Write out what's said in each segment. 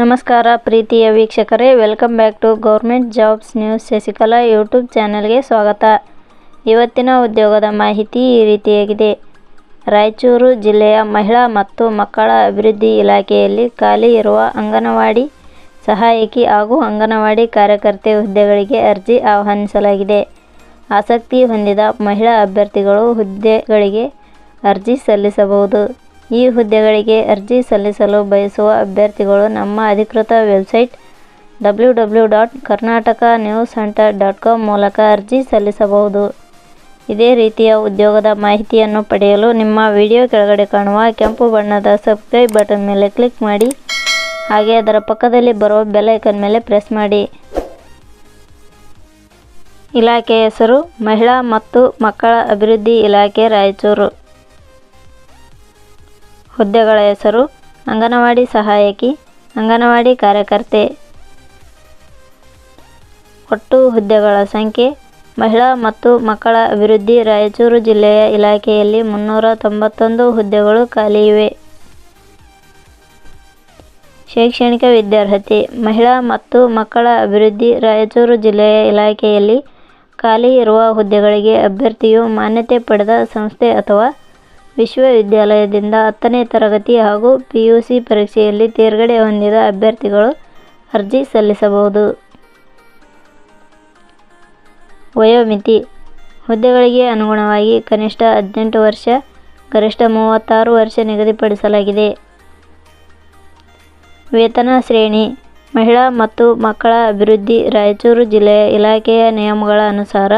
ನಮಸ್ಕಾರ ಪ್ರೀತಿಯ ವೀಕ್ಷಕರೇ welcome back to government jobs news Shashikala YouTube ಚಾನೆಲ್ಗೆ ಸ್ವಾಗತ. ಇವತ್ತಿನ ಉದ್ಯೋಗದ ಮಾಹಿತಿ ಈ ರೀತಿಯಾಗಿದೆ. ರಾಯಚೂರು ಜಿಲ್ಲೆಯ ಮಹಿಳಾ ಮತ್ತು ಮಕ್ಕಳ ಅಭಿವೃದ್ಧಿ ಇಲಾಖೆಯಲ್ಲಿ ಖಾಲಿ ಇರುವ ಅಂಗನವಾಡಿ ಸಹಾಯಕಿ ಹಾಗೂ ಅಂಗನವಾಡಿ ಕಾರ್ಯಕರ್ತೆ ಹುದ್ದೆಗಳಿಗೆ ಅರ್ಜಿ ಆಹ್ವಾನಿಸಲಾಗಿದೆ. ಆಸಕ್ತಿ ಹೊಂದಿದ ಮಹಿಳಾ ಅಭ್ಯರ್ಥಿಗಳು ಹುದ್ದೆಗಳಿಗೆ ಅರ್ಜಿ ಸಲ್ಲಿಸಬಹುದು. ಈ ಹುದ್ದೆಗಳಿಗೆ ಅರ್ಜಿ ಸಲ್ಲಿಸಲು ಬಯಸುವ ಅಭ್ಯರ್ಥಿಗಳು ನಮ್ಮ ಅಧಿಕೃತ website W W dot Karnataka news centre dot com ಮೂಲಕ ಅರ್ಜಿ ಸಲ್ಲಿಸಬಹುದು. ಇದೇ ರೀತಿಯ ಉದ್ಯೋಗದ ಮಾಹಿತಿಯನ್ನು ಪಡೆಯಲು ನಿಮ್ಮ ವಿಡಿಯೋ ಕೆಳಗಡೆ ಕಾಣುವ ಕೆಂಪು ಬಣ್ಣದ ಸಬ್ಸ್ಕ್ರೈಬ್ ಬಟನ್ ಮೇಲೆ ಕ್ಲಿಕ್ ಮಾಡಿ, ಹಾಗೆ ಅದರ ಪಕ್ಕದಲ್ಲಿ ಬರುವ ಬೆಲೈಕನ್ ಮೇಲೆ ಪ್ರೆಸ್ ಮಾಡಿ. ಇಲಾಖೆ ಹೆಸರು, ಮಹಿಳಾ ಮತ್ತು ಮಕ್ಕಳ ಅಭಿವೃದ್ಧಿ ಇಲಾಖೆ ರಾಯಚೂರು. ಹುದ್ದೆಗಳ ಹೆಸರು ಅಂಗನವಾಡಿ ಸಹಾಯಕಿ, ಅಂಗನವಾಡಿ ಕಾರ್ಯಕರ್ತೆ. ಒಟ್ಟು ಹುದ್ದೆಗಳ ಸಂಖ್ಯೆ ಮಹಿಳಾ ಮತ್ತು ಮಕ್ಕಳ ಅಭಿವೃದ್ಧಿ ರಾಯಚೂರು ಜಿಲ್ಲೆಯ ಇಲಾಖೆಯಲ್ಲಿ ಮುನ್ನೂರ ತೊಂಬತ್ತೊಂದು ಹುದ್ದೆಗಳು ಖಾಲಿ ಇವೆ. ಶೈಕ್ಷಣಿಕ ವಿದ್ಯಾರ್ಹತೆ ಮಹಿಳಾ ಮತ್ತು ಮಕ್ಕಳ ಅಭಿವೃದ್ಧಿ ರಾಯಚೂರು ಜಿಲ್ಲೆಯ ಇಲಾಖೆಯಲ್ಲಿ ಖಾಲಿ ಇರುವ ಹುದ್ದೆಗಳಿಗೆ ಅಭ್ಯರ್ಥಿಯು ಮಾನ್ಯತೆ ಪಡೆದ ಸಂಸ್ಥೆ ಅಥವಾ ವಿಶ್ವವಿದ್ಯಾಲಯದಿಂದ ಹತ್ತನೇ ತರಗತಿ ಹಾಗೂ ಪಿಯುಸಿ ಪರೀಕ್ಷೆಯಲ್ಲಿ ತೇರ್ಗಡೆ ಹೊಂದಿದ ಅಭ್ಯರ್ಥಿಗಳು ಅರ್ಜಿ ಸಲ್ಲಿಸಬಹುದು. ವಯೋಮಿತಿ. ಹುದ್ದೆಗಳಿಗೆ ಅನುಗುಣವಾಗಿ ಕನಿಷ್ಠ ಹದಿನೆಂಟು ವರ್ಷ, ಗರಿಷ್ಠ ಮೂವತ್ತಾರು ವರ್ಷ ನಿಗದಿಪಡಿಸಲಾಗಿದೆ. ವೇತನ ಶ್ರೇಣಿ. ಮಹಿಳಾ ಮತ್ತು ಮಕ್ಕಳ ಅಭಿವೃದ್ಧಿ ರಾಯಚೂರು ಜಿಲ್ಲೆಯ ಇಲಾಖೆಯ ನಿಯಮಗಳ ಅನುಸಾರ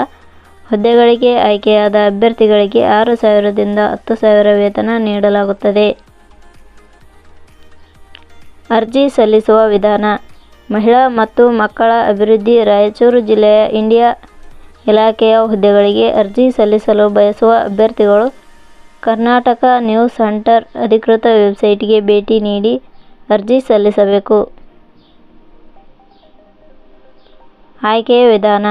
ಹುದ್ದೆಗಳಿಗೆ ಆಯ್ಕೆಯಾದ ಅಭ್ಯರ್ಥಿಗಳಿಗೆ ಆರು ಸಾವಿರದಿಂದ ಹತ್ತು ಸಾವಿರ ವೇತನ ನೀಡಲಾಗುತ್ತದೆ. ಅರ್ಜಿ ಸಲ್ಲಿಸುವ ವಿಧಾನ. ಮಹಿಳಾ ಮತ್ತು ಮಕ್ಕಳ ಅಭಿವೃದ್ಧಿ ರಾಯಚೂರು ಜಿಲ್ಲೆಯ ಇಂಡಿಯಾ ಇಲಾಖೆಯ ಹುದ್ದೆಗಳಿಗೆ ಅರ್ಜಿ ಸಲ್ಲಿಸಲು ಬಯಸುವ ಅಭ್ಯರ್ಥಿಗಳು ಕರ್ನಾಟಕ ನ್ಯೂಸ್ ಸೆಂಟರ್ ಅಧಿಕೃತ ವೆಬ್ಸೈಟ್ಗೆ ಭೇಟಿ ನೀಡಿ ಅರ್ಜಿ ಸಲ್ಲಿಸಬೇಕು. ಆಯ್ಕೆಯ ವಿಧಾನ.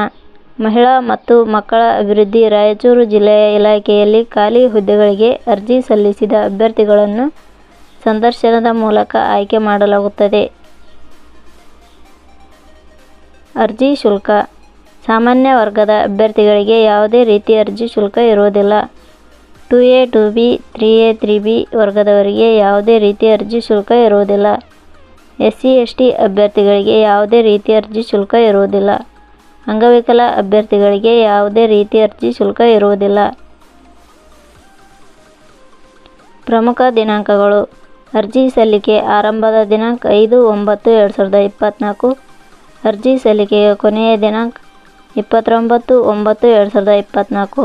ಮಹಿಳಾ ಮತ್ತು ಮಕ್ಕಳ ಅಭಿವೃದ್ಧಿ ರಾಯಚೂರು ಜಿಲ್ಲೆಯ ಇಲಾಖೆಯಲ್ಲಿ ಖಾಲಿ ಹುದ್ದೆಗಳಿಗೆ ಅರ್ಜಿ ಸಲ್ಲಿಸಿದ ಅಭ್ಯರ್ಥಿಗಳನ್ನು ಸಂದರ್ಶನದ ಮೂಲಕ ಆಯ್ಕೆ ಮಾಡಲಾಗುತ್ತದೆ. ಅರ್ಜಿ ಶುಲ್ಕ. ಸಾಮಾನ್ಯ ವರ್ಗದ ಅಭ್ಯರ್ಥಿಗಳಿಗೆ ಯಾವುದೇ ರೀತಿ ಅರ್ಜಿ ಶುಲ್ಕ ಇರುವುದಿಲ್ಲ. Two A, two B, three A, three B ವರ್ಗದವರಿಗೆ ಯಾವುದೇ ರೀತಿ ಅರ್ಜಿ ಶುಲ್ಕ ಇರುವುದಿಲ್ಲ. ಎಸ್ ಸಿ ಎಸ್ ಟಿ ಅಭ್ಯರ್ಥಿಗಳಿಗೆ ಯಾವುದೇ ರೀತಿ ಅರ್ಜಿ ಶುಲ್ಕ ಇರುವುದಿಲ್ಲ. ಅಂಗವಿಕಲ ಅಭ್ಯರ್ಥಿಗಳಿಗೆ ಯಾವುದೇ ರೀತಿ ಅರ್ಜಿ ಶುಲ್ಕ ಇರುವುದಿಲ್ಲ. ಪ್ರಮುಖ ದಿನಾಂಕಗಳು. ಅರ್ಜಿ ಸಲ್ಲಿಕೆ ಆರಂಭದ ದಿನಾಂಕ ಐದು ಒಂಬತ್ತು ಎರಡು ಸಾವಿರದ ಇಪ್ಪತ್ತ್ನಾಲ್ಕು ಅರ್ಜಿ ಸಲ್ಲಿಕೆಯ ಕೊನೆಯ ದಿನಾಂಕ ಇಪ್ಪತ್ತೊಂಬತ್ತು ಒಂಬತ್ತು ಎರಡು ಸಾವಿರದ ಇಪ್ಪತ್ತ್ನಾಲ್ಕು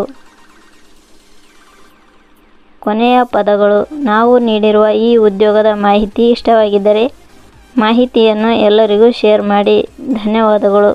ಕೊನೆಯ ಪದಗಳು. ನಾವು ನೀಡಿರುವ ಈ ಉದ್ಯೋಗದ ಮಾಹಿತಿ ಇಷ್ಟವಾಗಿದ್ದರೆ ಮಾಹಿತಿಯನ್ನು ಎಲ್ಲರಿಗೂ ಶೇರ್ ಮಾಡಿ. ಧನ್ಯವಾದಗಳು.